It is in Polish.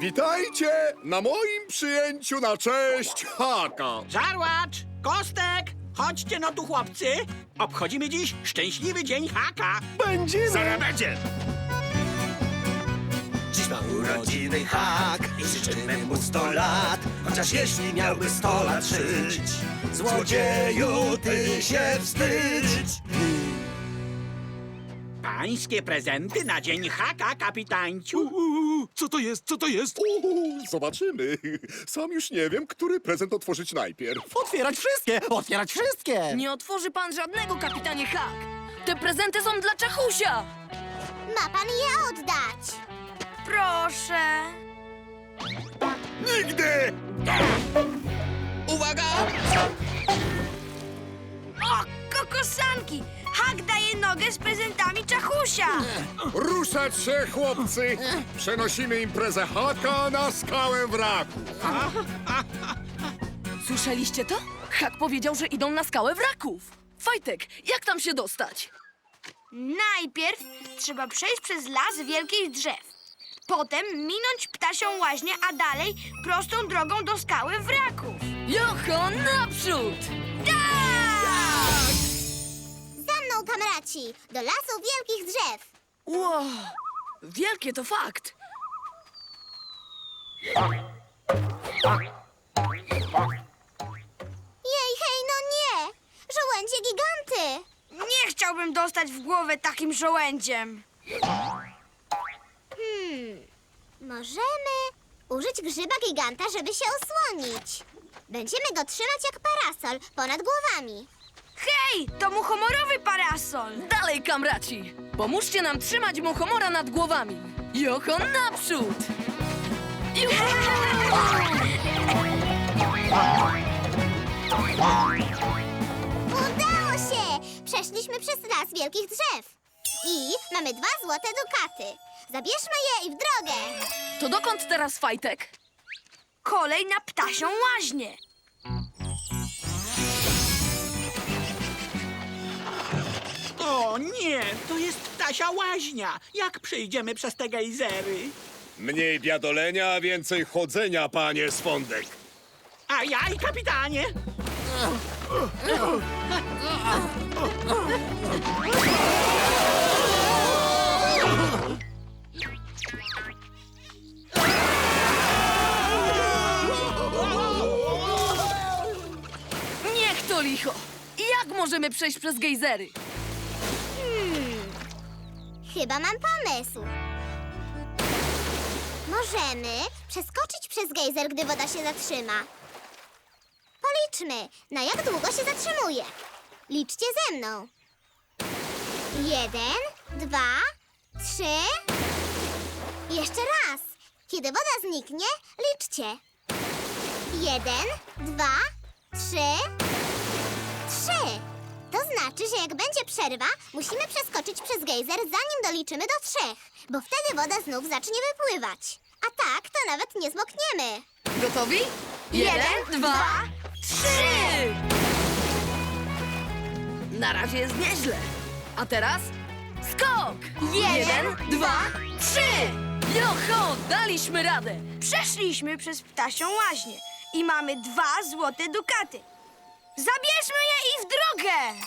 Witajcie na moim przyjęciu na cześć Haka. Żarłacz, Kostek, chodźcie no tu chłopcy. Obchodzimy dziś szczęśliwy dzień haka. Będziemy. będzie! Dziś ma urodziny hak i życzymy mu sto lat Chociaż jeśli miałby sto lat żyć Złodzieju, ty się wstydź Pańskie prezenty na dzień haka, kapitańciu. Uuu, co to jest? Co to jest? Uuu, zobaczymy. Sam już nie wiem, który prezent otworzyć najpierw. Otwierać wszystkie! Otwierać wszystkie! Nie otworzy pan żadnego, kapitanie Hak. Te prezenty są dla Czachusia. Ma pan je oddać. Proszę. Nigdy! Uwaga! O, kokosanki! Hak daje nogę z prezentami Czachusia. Ruszać się, chłopcy! Przenosimy imprezę Haka na skałę wraku. Słyszeliście to? Hak powiedział, że idą na skałę wraków. Fajtek, jak tam się dostać? Najpierw trzeba przejść przez las wielkich drzew. Potem minąć ptasią łaźnię, a dalej prostą drogą do skały wraków. Jocho, naprzód! Za kamraci, do lasu wielkich drzew. Wow, wielkie to fakt. Jej, hej, no nie! Żołędzie giganty! Nie chciałbym dostać w głowę takim żołędziem. Hmm, możemy użyć grzyba giganta, żeby się osłonić. Będziemy go trzymać jak parasol ponad głowami. Hej, to muchomorowy parasol. Dalej, kamraci! Pomóżcie nam trzymać muchomora nad głowami. Jocho, naprzód! Juhu! Udało się! Przeszliśmy przez las wielkich drzew. I mamy dwa złote dukaty. Zabierzmy je i w drogę. To dokąd teraz Fajtek? Kolej na ptasią łaźnię. Nie, to jest ptasia łaźnia. Jak przejdziemy przez te gejzery? Mniej biadolenia, a więcej chodzenia, panie Swądek. A jaj, kapitanie! Niech to licho! Jak możemy przejść przez gejzery? Chyba mam pomysł. Możemy przeskoczyć przez gejzer, gdy woda się zatrzyma. Policzmy, na jak długo się zatrzymuje. Liczcie ze mną. Jeden, dwa, trzy. Jeszcze raz. Kiedy woda zniknie, liczcie. Jeden, dwa, trzy. To znaczy, że jak będzie przerwa, musimy przeskoczyć przez gejzer, zanim doliczymy do trzech, bo wtedy woda znów zacznie wypływać. A tak, to nawet nie zmokniemy. Gotowi? Jeden, dwa, trzy! Na razie jest nieźle. A teraz skok! Jeden, dwa, trzy! Joho, daliśmy radę! Przeszliśmy przez ptasią łaźnię i mamy dwa złote dukaty. Zabierzmy je i w drogę!